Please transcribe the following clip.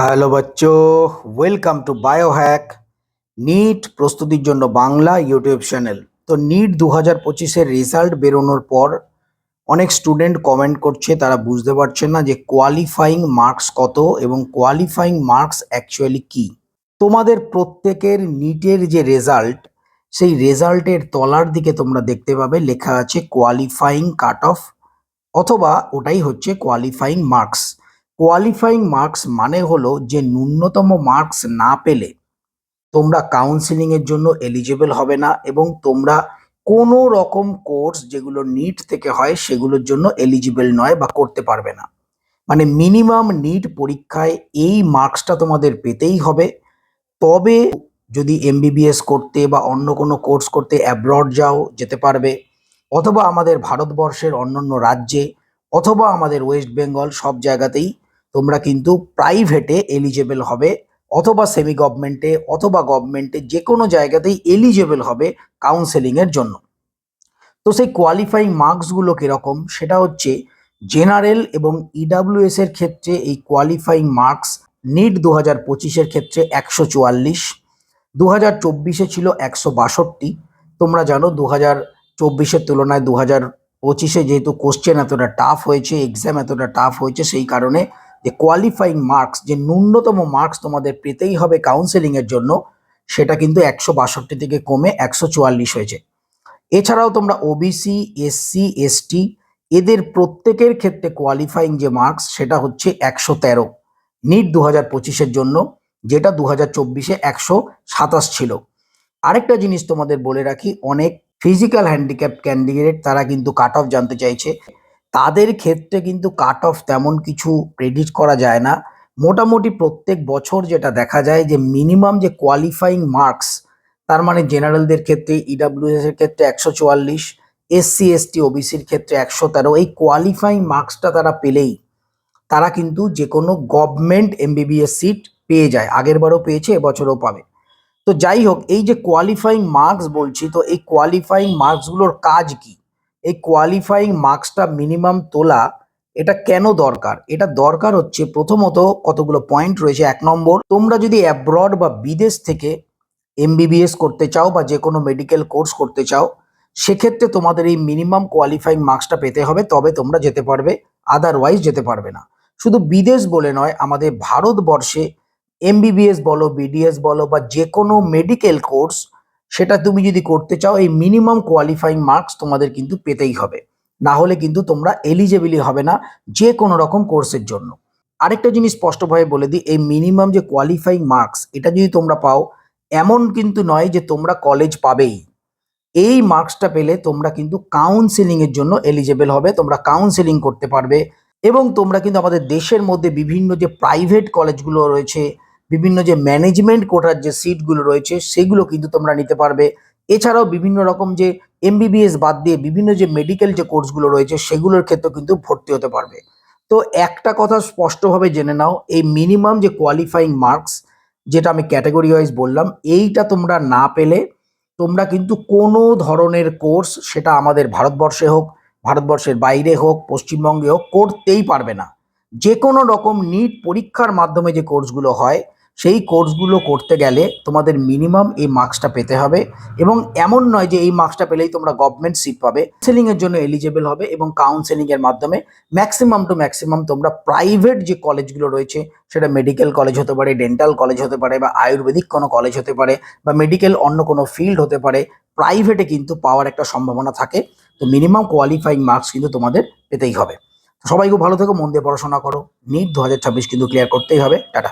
Hello বাচ্চো। Welcome to Biohack NEET প্রস্তুতির জন্য বাংলা ইউটিউব চ্যানেল তো নিট দু হাজার পঁচিশের রেজাল্ট বেরোনোর পর অনেক স্টুডেন্ট কমেন্ট করছে, তারা বুঝতে পারছে না যে কোয়ালিফাইং মার্কস কত এবং কোয়ালিফাইং মার্কস অ্যাকচুয়ালি কি। তোমাদের প্রত্যেকের নিটের যে রেজাল্ট সেই রেজাল্টের তলার দিকে তোমরা দেখতে পাবে, লেখা আছে কোয়ালিফাইং কাট অফ অথবা ওটাই হচ্ছে কোয়ালিফাইং মার্কস কোয়ালিফাইং মার্কস মানে হলো যে ন্যূনতম মার্কস না পেলে তোমরা কাউন্সিলিং এর জন্য এলিজিবল হবে না এবং তোমরা কোনো রকম কোর্স যেগুলো নিট থেকে হয় সেগুলোর জন্য এলিজিবল নয় বা করতে পারবে না। মানে মিনিমাম নিট পরীক্ষায় এই মার্কসটা তোমাদের পেতেই হবে। তবে যদি এমবিবিএস করতে বা অন্য কোনো কোর্স করতে অ্যাব্রড যাও, যেতে পারবে, অথবা আমাদের ভারতবর্ষের অন্যান্য রাজ্যে, অথবা আমাদের ওয়েস্ট বেঙ্গল সব জায়গাতেই তোমরা কিন্তু প্রাইভেটে এলিজেবল হবে, অথবা সেমি গভর্নমেন্টে অথবা গভর্নমেন্টে যে কোনো জায়গাতেই এলিজেবল হবে কাউন্সেলিং এর জন্য। তো সেই কোয়ালিফাইং মার্কসগুলো কীরকম? সেটা হচ্ছে জেনারেল এবং ইডাব্লিউএস এর ক্ষেত্রে এই কোয়ালিফাইং মার্কস নিট দু হাজার পঁচিশের ক্ষেত্রে একশো চুয়াল্লিশ দু হাজার চব্বিশে ছিল একশো বাষট্টি, তোমরা জানো দু হাজার চব্বিশের তুলনায় দু হাজার পঁচিশে যেহেতু কোশ্চেন এতটা টাফ হয়েছে এক্সাম এতটা টাফ হয়েছে, সেই কারণে যে কোয়ালিফাইং মার্কস যে ন্যূনতম মার্কস তোমাদের পেতেই হবে কাউন্সেলিং এর জন্য, সেটা কিন্তু একশো বাষট্টি থেকে কমে একশো চুয়াল্লিশ হয়েছে। এছাড়াও তোমরা ওবিসি এসসি এসটি এদের প্রত্যেকের ক্ষেত্রে কোয়ালিফাইং যে মার্কস সেটা হচ্ছে একশো তেরো। নিট দু হাজার পঁচিশের জন্য, যেটা দু হাজার চব্বিশে একশো সাতাশ ছিল। আরেকটা জিনিস তোমাদের বলে রাখি, অনেক ফিজিক্যাল হ্যান্ডিক্যাপ ক্যান্ডিডেট তারা কিন্তু কাট অফ জানতে চাইছে। তাদের ক্ষেত্রে কিন্তু কাট অফ তেমন কিছু প্রেডিক্ট করা যায় না। মোটামুটি প্রত্যেক বছর যেটা দেখা যায় যে মিনিমাম যে কোয়ালিফাইং মার্কস তার মানে জেনারেলদের ক্ষেত্রে ইডাব্লিউএস এর ক্ষেত্রে একশো চুয়াল্লিশ এসসি এসটি ওবিসির ক্ষেত্রে একশো তেরো, এই কোয়ালিফাইং মার্কসটা তারা পেলেই তারা কিন্তু যে কোনো গভর্নমেন্ট এমবিবিএস সিট পেয়ে যায়। আগের বারও পেয়েছে, এবছরও পাবে। তো যাই হোক, এই যে কোয়ালিফাইং মার্কস বলছি, তো এই কোয়ালিফাইং মার্কসগুলোর কাজ কি? এই কোয়ালিফাইং মার্কসটা মিনিমাম তোলা, এটা কেন দরকার? এটা দরকার হচ্ছে প্রথমত কতগুলো পয়েন্ট রয়েছে এক নম্বর। তোমরা যদি অ্যাব্রড বা বিদেশ থেকে এমবিবিএস করতে চাও বা যে কোনো মেডিকেল কোর্স করতে চাও, সেক্ষেত্রে তোমাদের এই মিনিমাম কোয়ালিফাইং মার্কসটা পেতে হবে, তবে তোমরা যেতে পারবে আদারওয়াইজ যেতে পারবে না। শুধু বিদেশ বলে নয়, আমাদের ভারতবর্ষে এমবিবিএস বলো বিডিএস বলো বা যে কোনো মেডিকেল কোর্স সেটা তুমি যদি করতে চাও, এই মিনিমাম কোয়ালিফাইং মার্কস তোমাদের কিন্তু পেতেই হবে। না হলে কিন্তু তোমরা এলিজেবিলি হবে না যে কোনো রকম কোর্সের জন্য। আরেকটা জিনিস স্পষ্টভাবে বলে দিই, এই মিনিমাম যে কোয়ালিফাইং মার্কস এটা যদি তোমরা পাও, এমন কিন্তু নয় যে তোমরা কলেজ পাবেই। এই মার্কসটা পেলে তোমরা কিন্তু কাউন্সিলিং এর জন্য এলিজেবল হবে, তোমরা কাউন্সিলিং করতে পারবে এবং তোমরা কিন্তু আমাদের দেশের মধ্যে বিভিন্ন যে প্রাইভেট কলেজগুলো রয়েছে বিভিন্ন যে ম্যানেজমেন্ট কোটার যে সিটগুলো রয়েছে, সেগুলো কিন্তু তোমরা নিতে পারবে। এছাড়াও বিভিন্ন রকম যে এমবিবিএস বাদ দিয়ে বিভিন্ন যে মেডিকেল যে কোর্সগুলো রয়েছে, সেগুলোর ক্ষেত্রেও কিন্তু ভর্তি হতে পারবে। তো একটা কথা স্পষ্টভাবে জেনে নাও, এই মিনিমাম যে কোয়ালিফাইং মার্কস যেটা আমি ক্যাটাগরি ওয়াইজ বললাম, এইটা তোমরা না পেলে তোমরা কিন্তু কোনো ধরনের কোর্স সেটা আমাদের ভারতবর্ষে হোক, ভারতবর্ষের বাইরে হোক, পশ্চিমবঙ্গে হোক, করতেই পারবে না। যে কোনো রকম নিট পরীক্ষার মাধ্যমে যে কোর্সগুলো হয় সেই কোর্সগুলো করতে গেলে তোমাদের মিনিমাম এই মার্কসটা পেতে হবে এবং এমন নয় যে এই মার্কসটা পেলেই তোমরা গভর্নমেন্ট সিট পাবে। কাউন্সেলিং এর জন্য এলিজেবল হবে এবং কাউন্সেলিং এর মাধ্যমে ম্যাক্সিমাম টু ম্যাক্সিমাম তোমরা প্রাইভেট যে কলেজগুলো রয়েছে, সেটা মেডিকেল কলেজ হতে পারে ডেন্টাল কলেজ হতে পারে বা আয়ুর্বেদিক কোনো কলেজ হতে পারে বা মেডিকেল অন্য কোনো ফিল্ড হতে পারে প্রাইভেটে কিন্তু পাওয়ার একটা সম্ভাবনা থাকে। তো মিনিমাম কোয়ালিফাইং মার্কস কিন্তু তোমাদের পেতেই হবে। সবাই খুব ভালো থেকো, মন দিয়ে পড়াশোনা করো নিট দু হাজার ছাব্বিশ কিন্তু ক্লিয়ার করতেই হবে। টাটা।